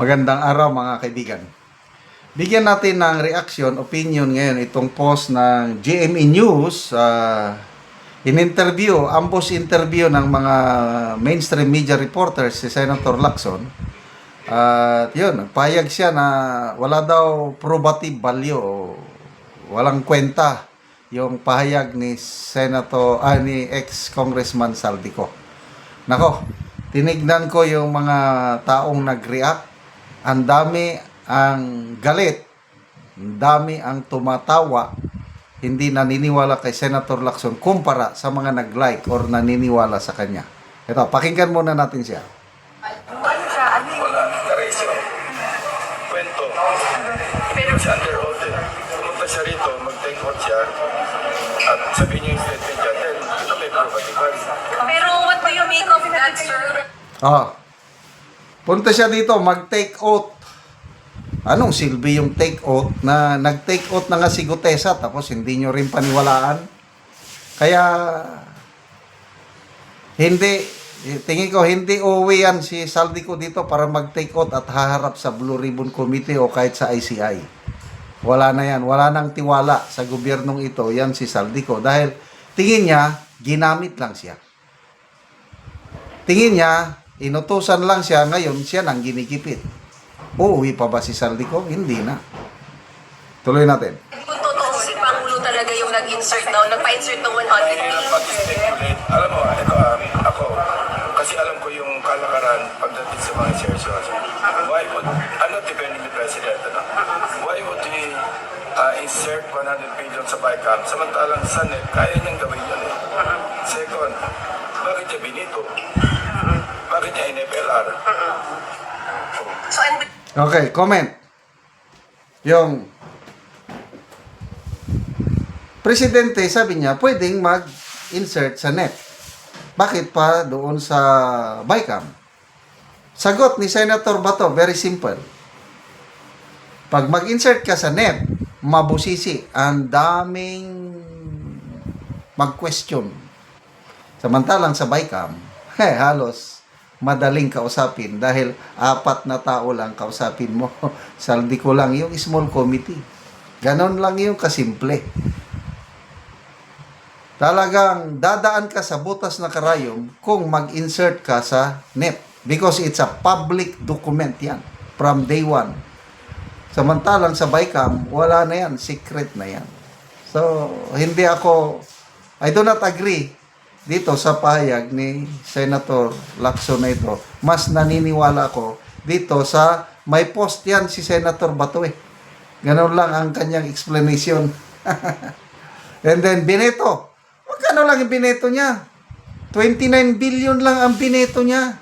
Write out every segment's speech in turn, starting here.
Magandang araw mga kaibigan. Bigyan natin ng reaction, opinion ngayon itong post ng GME News. Uh, in-interview, ambos interview ng mga mainstream media reporters si Senator Lacson. At yun, nagpahayag siya na wala daw probative value walang kwenta yung pahayag ni Senator, ah, ni ex-congressman Saldico. Nako, tinignan ko yung mga taong nag-react. Ang dami ang galit. Ang dami ang tumatawa. Hindi naniniwala kay Senator Lacson kumpara sa mga nag-like or naniniwala sa kanya. Ito, pakinggan muna natin siya. Ano siya? Ano yung... Kwento. Pero siya under eh. Pumunta siya rito, mag-take out siya. At sabihin yung statement niya, then ito may probatiban. Pero what do you make of that, sir? Oh. Punta siya dito, mag-take oath. Anong silbi yung take oath na nag-take oath na nga si Gutesa tapos hindi nyo rin paniwalaan? Kaya hindi tingin ko hindi uuwi yan si Saldico dito para mag-take oath at haharap sa Blue Ribbon Committee o kahit sa ICI. Wala na yan. Wala nang tiwala sa gobyernong ito. Yan si Saldico. Dahil tingin niya, ginamit lang siya. Tingin niya, inutusan lang siya, ngayon siya nang ginikipit. Uuwi pa ba si Saldico? Hindi na. Tuloy natin. Kung totoo si Pangulo talaga yung nag-insert daw, nagpa-insert ng 100 Mahirap million. Alam mo, ito ah, ako, kasi alam ko yung kalakaran pagdating sa mga insertions. Why would, ano depending the president, ano? Why would he ah, insert 100 billion sa BICAM samantalang sa NEP, kaya niyang gawin yun eh. Second, bakit niya binito? Bakit niya in-FLR? So, and Okay, comment. Yung presidente, sabi niya, pwedeng mag-insert sa net. Bakit pa doon sa BICAM? Sagot ni Senator Bato, very simple. Pag mag-insert ka sa net, mabusisi. Ang daming mag-question. Samantalang sa BICAM, eh, halos madaling kausapin dahil apat na tao lang kausapin mo. Saldi ko lang yung small committee. Ganon lang yung kasimple. Talagang dadaan ka sa butas na karayom kung mag-insert ka sa NEP because it's a public document yan from day one. Samantalang sa BICAM, wala na yan. Secret na yan. So, hindi ako, I do not agree dito sa pahayag ni Senator Lacson ito. Mas naniniwala ko dito sa may post yan si Senator Bato eh. Ganon lang ang kanyang explanation. And then, Bineto. Magkano lang yung bineto niya? 29 billion lang ang bineto niya.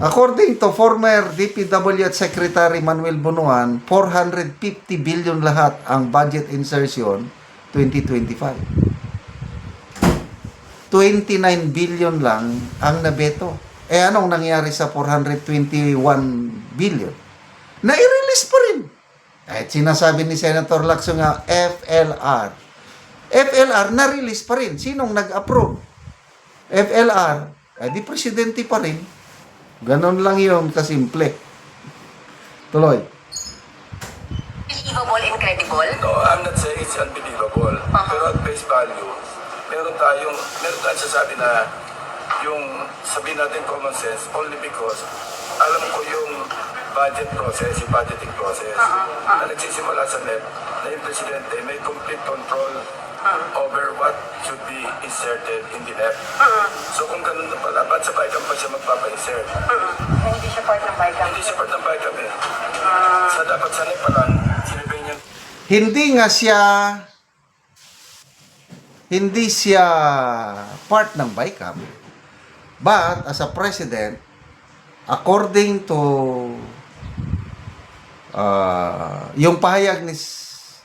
According to former DPW Secretary Manuel Bunuan, 450 billion lahat ang budget insertion 2025. 29 billion lang ang nabeto. Eh anong nangyari sa 421 billion? Na-release pa rin. Kahit sinasabi ni Senator Lacson nga, FLR. FLR, na-release pa rin. Sinong nag-approve? FLR, eh di presidente pa rin. Ganon lang yun, kasimple. Tuloy. believable and credible? No, I'm not saying it's unbelievable. Pero at face value, meron tayong, meron tayong sasabi na yung sabihin natin common sense only because alam ko yung budget process, yung budgeting process na nagsisimula sa NEP na yung presidente may complete control over what should be inserted in the NEP. So kung ganun na pala, ba't sa BICAM pa siya magpapa-insert? Hindi siya part ng BICAM. Hindi siya part ng BICAM eh. Sa dapat sa NEP pa lang, sinabi niya Hindi nga siya hindi siya part ng BICAM. But as a president, according to uh, yung pahayag ni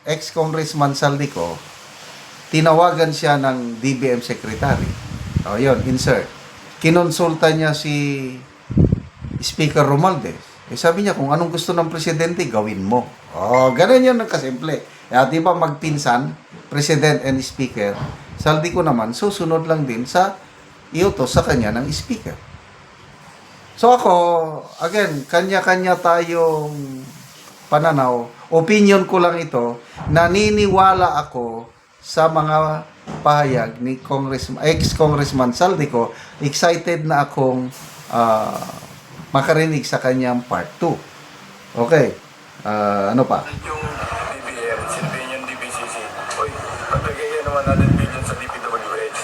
ex-congressman Saldico, tinawagan siya ng DBM secretary. O yun, insert. Kinonsulta niya si Speaker Romualdez. Eh, sabi niya, kung anong gusto ng presidente, gawin mo. Oh, ganun yun ang kasimple. Kaya di ba magpinsan, president and speaker, saldi ko naman, susunod lang din sa iutos sa kanya ng speaker. So ako, again, kanya-kanya tayong pananaw. Opinion ko lang ito. Naniniwala ako sa mga pahayag ni Congressman, ex-Congressman Saldico. Excited na akong ah, makarinig sa kanyang part 2. Okay. Ah, ano pa? Yung naman natin billion sa DPWH.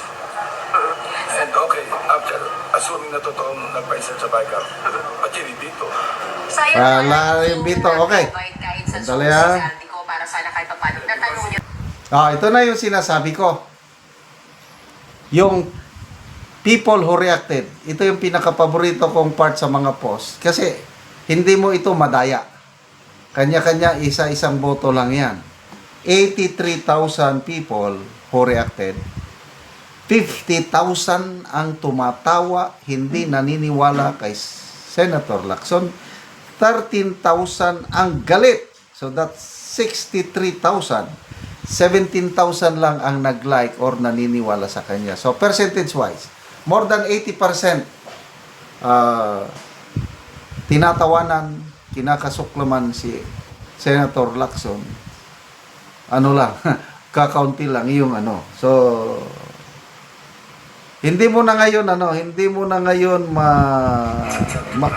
And okay, after assuming na totoong nagpa-insert sa BICAM, ba't yun dito? Sayang Ah, Larry yung Bito, okay. Sandali, Zoom ah. para sana kahit paano. Natanong niya Ah, ito na yung sinasabi ko. Yung people who reacted. Ito yung pinakapaborito kong part sa mga post. Kasi hindi mo ito madaya. Kanya-kanya isa-isang boto lang yan. 83,000 people who reacted. 50,000 ang tumatawa, hindi naniniwala kay Senator Lacson. 13,000 ang galit. So that's 63,000. 17,000 lang ang nag-like or naniniwala sa kanya. So percentage-wise, more than 80% uh, tinatawanan, kinakasuklaman si Senator Lacson. Ano lang, kakaunti lang yung ano. So, hindi mo na ngayon ano, hindi mo na ngayon ma, ma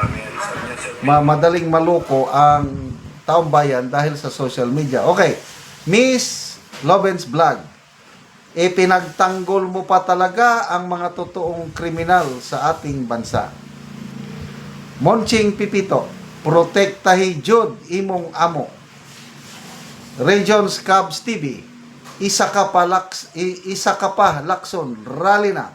ma- madaling maloko ang taong bayan dahil sa social media. Okay, Miss Lovens Vlog, e pinagtanggol mo pa talaga ang mga totoong kriminal sa ating bansa. Monching Pipito, protektahi jud imong amo. Regions Cubs TV, isa ka pa, laks, isa ka pa Lakson, rally na.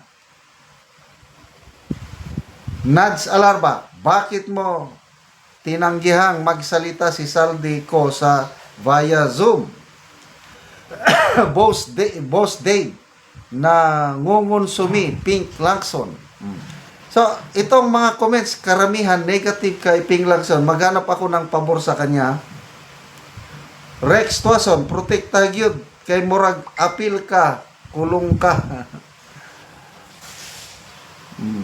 Nads Alarba, bakit mo tinanggihang magsalita si Saldi ko sa via Zoom? Boss, De- Boss Dave na ngungun sumi, Pink Lacson. Hmm. So, itong mga comments, karamihan negative kay Pink Lacson. Maghanap ako ng pabor sa kanya. Rex Tuason, protekta gyud kay murag apil ka, kulong ka. Hmm.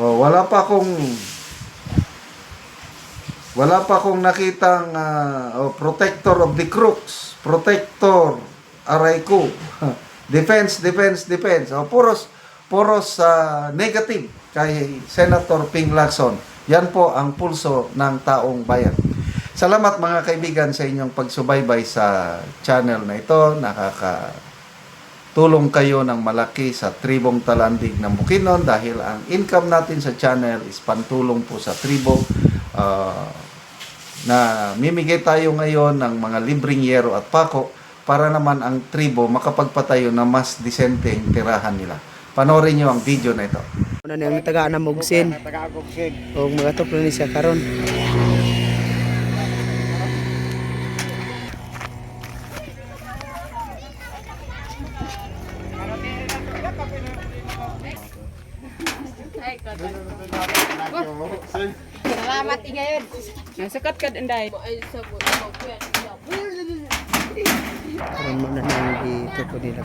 Oh, wala pa akong wala pa akong nakitang ah, oh, protector of the crooks, protector aray ko. defense, defense, defense. Oh, puros puros ah, negative kay Senator Ping Lacson. Yan po ang pulso ng taong bayan. Salamat mga kaibigan sa inyong pagsubaybay sa channel na ito. Nakaka tulong kayo ng malaki sa tribong talandig ng Bukidnon dahil ang income natin sa channel is pantulong po sa tribo Ah, na mimigay tayo ngayon ng mga libreng yero at pako para naman ang tribo makapagpatayo na mas disenteng tirahan nila. Panoorin nyo ang video na ito. Una nang taga na mugsin. O mga to ni siya karon. Salamat ingayon. Sakat ka inday. Karon mo na nang dito ko nila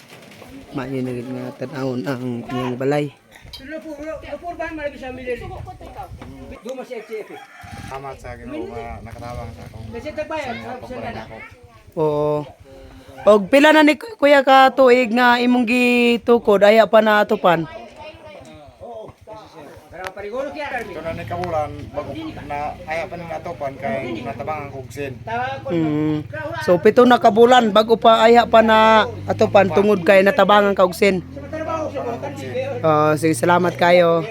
Maayo nagit nga tan-awon ang iyang balay. Salamat sa Ginoo nga nakatabang sa akong pagkulang ako. Oo. Og pila na ni Kuya ka tuig nga imong gitukod aya pa na atupan. Ito na ni Kabulan, bago na ayaw pa nang atopan kay natabangan kong sin. Mm. So pito na kabulan bago pa aya pa na atopan tungod kay natabangan ka og sin. Natabangan kong sin. Ah, sige salamat kayo.